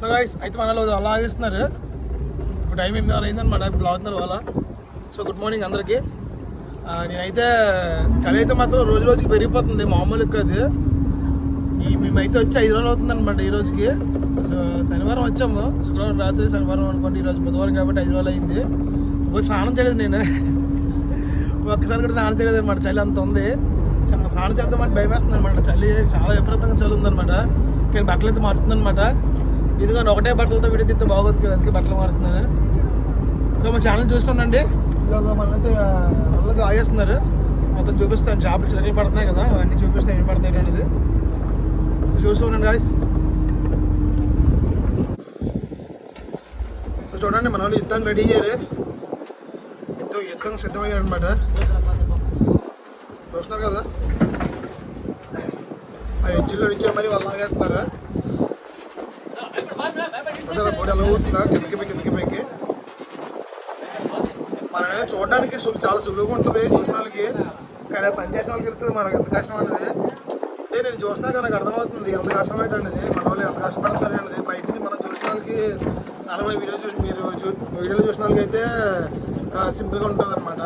So guys అయితే మనలో అలా ఆగిస్తున్నారు ఇప్పుడు టైం ఎనిమిది అయిందనమాట ఇప్పుడు లాగుతున్నారు వాళ్ళ. సో గుడ్ మార్నింగ్ అందరికీ. నేనైతే చలి అయితే మాత్రం రోజు రోజుకి పెరిగిపోతుంది మామూలు కాదు. ఈ మేమైతే వచ్చి ఐదు రోజులు అవుతుందన్నమాట ఈ రోజుకి. సో శనివారం వచ్చాము. శుక్రవారం రాత్రి శనివారం అనుకోండి ఈరోజు బుధవారం కాబట్టి ఐదు రోజులు అయింది. ఇప్పుడు స్నానం చేయలేదు నేను. ఒక్కసారి కూడా స్నానం చేయలేదు అనమాట చలి అంత ఉంది. చా- స్నానం చేద్దామంటే భయం వేస్తుంది అనమాట చలి చాలా విపరీతంగా చలి ఉందన్నమాట. కానీ బట్టలు అయితే మారుతుందన్నమాట. ఇదిగోండి ఒకటే బట్టలతో విడితే బాగోదు కదా అందుకే బట్టలు మారుతున్నాను. సో మా ఛానల్ చూస్తున్నాండి ఇలాగ మనైతే వాళ్ళకి ఆయేస్తున్నారు మొత్తం చూపిస్తాను చేపలు చిలకలు పడుతున్నాయి కదా అవన్నీ చూపిస్తాను ఏం పడతాయి అనేది. సో చూస్తూ ఉండండి గాయస్ సో చూడండి మన వాళ్ళు యుద్ధం రెడీ అయ్యారు. యుద్ధం యుద్ధం సిద్ధమయ్యారు అనమాట చూస్తున్నారు కదా? ఆ ఎడ్జిల్లో నుంచి మరి వాళ్ళు ఆగేస్తున్నారా? చూసారా బోర్డు ఎలా అవుతుందా కిందకి పోయి కిందకి పైకి. మనమే చూడడానికి చాలా సులువుగా ఉంటుంది చూసిన వాళ్ళకి. కానీ పని చేసిన వాళ్ళకి వెళ్తుంది మనకు ఎంత కష్టం అనేది అంటే నేను చూసినా కానీ నాకు అర్థమవుతుంది ఎంత కష్టం ఏంటనేది మన వాళ్ళు ఎంత కష్టపడతారు అనేది. బయట నుంచి మనం చూసిన వాళ్ళకి నార్మల్ వీడియో చూసి మీరు వీడియోలో చూసిన వాళ్ళకి అయితే సింపుల్గా ఉంటుంది అనమాట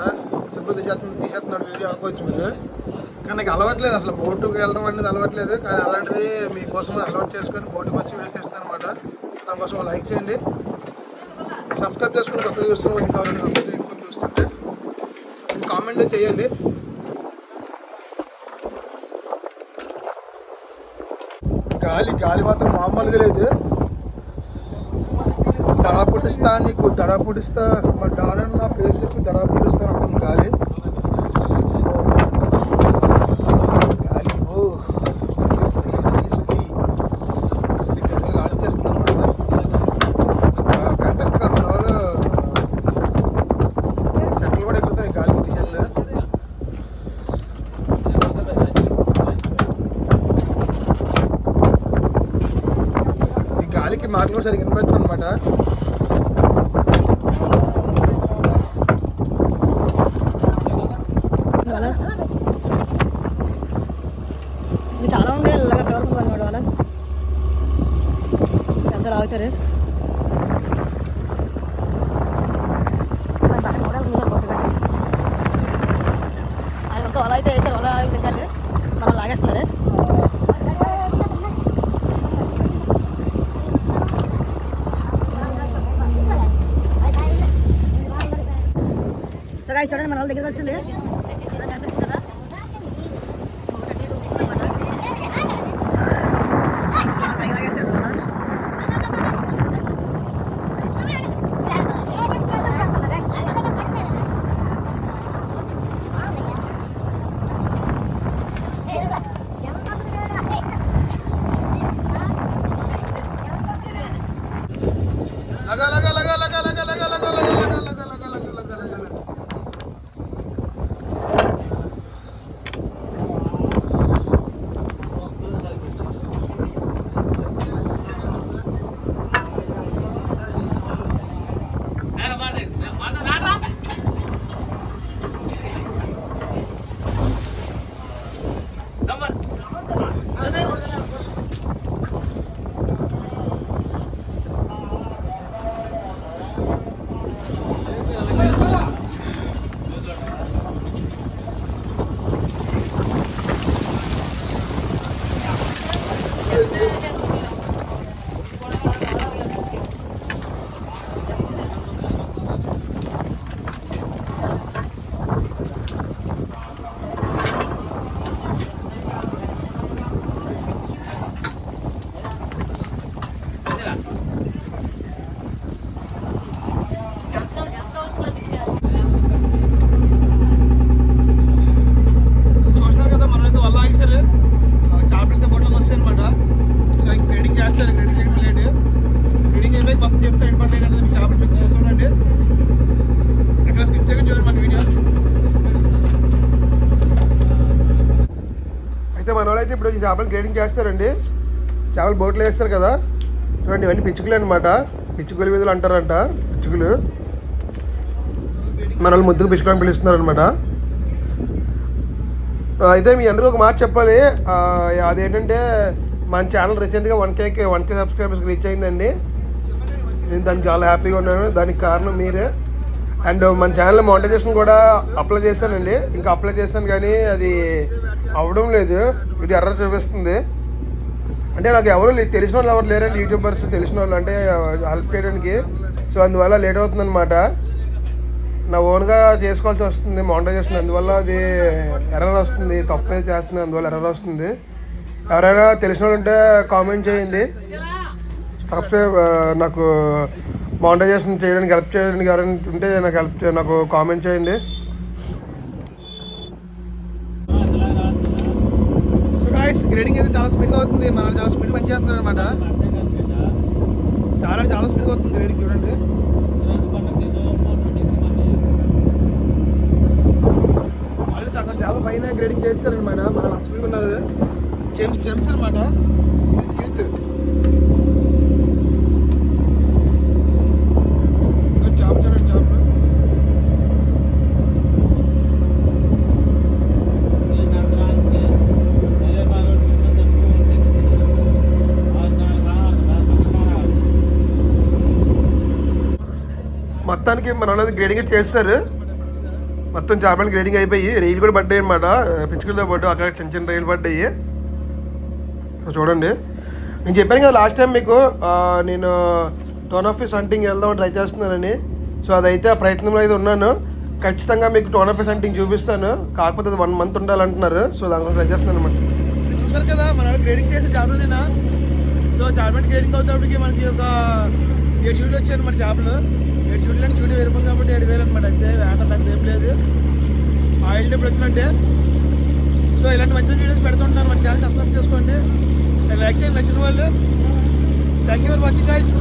సింపుల్ తీసేస్తుంది తీసేస్తున్నాడు వీడియో అనుకోవచ్చు మీరు. కానీ నాకు అలవాట్లేదు అసలు. బోటుకి వెళ్ళడం అనేది అలవాట్లేదు. కానీ అలాంటిది మీకోసం అలవాటు చేసుకొని బోటుకి వచ్చి వీడియో చేస్తాను అనమాట దానికోసం లైక్ చేయండి. సబ్స్క్రైబ్ చేసుకుని కొత్తగా చూస్తున్న వాళ్ళు ఇంకా చూస్తుంటే కామెంట్ చేయండి. గాలి గాలి మాత్రం మామూలుగా లేదు. దడ పుట్టిస్తా నీకు దడ పుట్టిస్తా మా డాన్ నా పేరు చెప్పి దడ పుట్టిస్తా అంటాం గాలి. స్పీకర్కి మాటలు సరిగ్గా వినపచ్చు అనమాట చాలా ఉంది కలర్ అనమాట వాళ్ళ ఎంత లాగుతారు చూడండి మన వాళ్ళ దగ్గర వచ్చింది. అయితే మన వాళ్ళైతే ఇప్పుడు చేపలు గ్రేడింగ్ చేస్తారండి. చేపలు బోట్లో వేస్తారు కదా. చూడండి ఇవన్నీ పిచ్చుకలు అనమాట పిచ్చుకల వీధులు అంటారంట. పిచ్చుకలు. మన వాళ్ళు ముద్దుకు పిచ్చుకలని పిలుస్తున్నారు అనమాట అయితే మీ అందరూ ఒక మాట చెప్పాలి. అదేంటంటే మన ఛానల్ రీసెంట్గా వన్ కేకి వన్ కే సబ్స్క్రైబర్స్కి రీచ్ అయిందండి. నేను దానికి చాలా హ్యాపీగా ఉన్నాను. దానికి కారణం మీరే. అండ్ మన ఛానల్ మోనిటైజేషన్ కూడా అప్లై చేశానండి. ఇంకా అప్లై చేశాను కానీ అది అవ్వడం లేదు. ఇది ఎర్ర చూపిస్తుంది. అంటే నాకు ఎవరు లే- తెలిసిన వాళ్ళు ఎవరు లేరండి యూట్యూబర్స్ తెలిసిన వాళ్ళు అంటే హెల్ప్ చేయడానికి సో అందువల్ల లేట్ అవుతుంది అనమాట నా ఓన్గా చేసుకోవాల్సి వస్తుంది మోనిటైజేషన్ అందువల్ల అది ఎర్రర్ వస్తుంది తప్పు చేస్తుంది అందువల్ల ఎర్రర్ వస్తుంది. ఎవరైనా తెలిసిన వాళ్ళు ఉంటే కామెంట్ చేయండి. సబ్స్క్రైబ్ నాకు మోనిటైజేషన్ చేయడానికి హెల్ప్ చేయడానికి ఎవరైనా ఉంటే నాకు హెల్ప్ నాకు కామెంట్ చేయండి సో గాయస్ గ్రేడింగ్ అయితే చాలా స్పీడ్గా అవుతుంది. మన చాలా స్పీడ్ పని అనమాట చాలా చాలా స్పీడ్గా అవుతుంది గ్రేడింగ్ చూడండి. వాళ్ళు సగం చాలా పైన గ్రేడింగ్ చేస్తారనమాట మన స్పీడ్ ఉన్నారు జెమ్స్ జెమ్స్ అనమాట యూత్ యూత్ మొత్తానికి మన వాళ్ళది గ్రేడింగ్ చేస్తారు. మొత్తం చేపలు గ్రేడింగ్ అయిపోయి రైలు కూడా పడ్డాయి అనమాట పిచ్చుకలతో పాటు అక్కడ చిన్న చిన్న రైలు పడ్డాయి. చూడండి. నేను చెప్పాను కదా లాస్ట్ టైం మీకు నేను టోన్ ఆఫ్ ఫిస్ హంటింగ్ వెళ్దామని ట్రై చేస్తున్నానని. సో అదైతే ఆ ప్రయత్నంలో అయితే ఉన్నాను. ఖచ్చితంగా మీకు టోన్ ఆఫ్ ఫిస్ హంటింగ్ చూపిస్తాను. కాకపోతే అది వన్ మంత్ ఉండాలంటున్నారు. సో దానికోసం ట్రై చేస్తున్నాను అనమాట చూసారు కదా మన గ్రేడింగ్ చేసే చేపలేనా? సో చేపలు గ్రేడింగ్ అవుతానికి మనకి ఒక ఏడు జూడీలు వచ్చాయండి మన చేపలు. ఏడు జూడీలు అంటే జూడీ వేరుపం కాబట్టి ఏడు వేలు అనమాట అంతే వేట పెద్ద ఏం లేదు. ఆయిల్ డబ్బులు వచ్చినట్టే సో ఇలాంటి మంచి వీడియోస్ పెడుతుంటాను మన ఛానల్ సబ్స్క్రైబ్ చేసుకోండి. లైక్ చేయండి నచ్చిన వాళ్ళు. Thank you for watching guys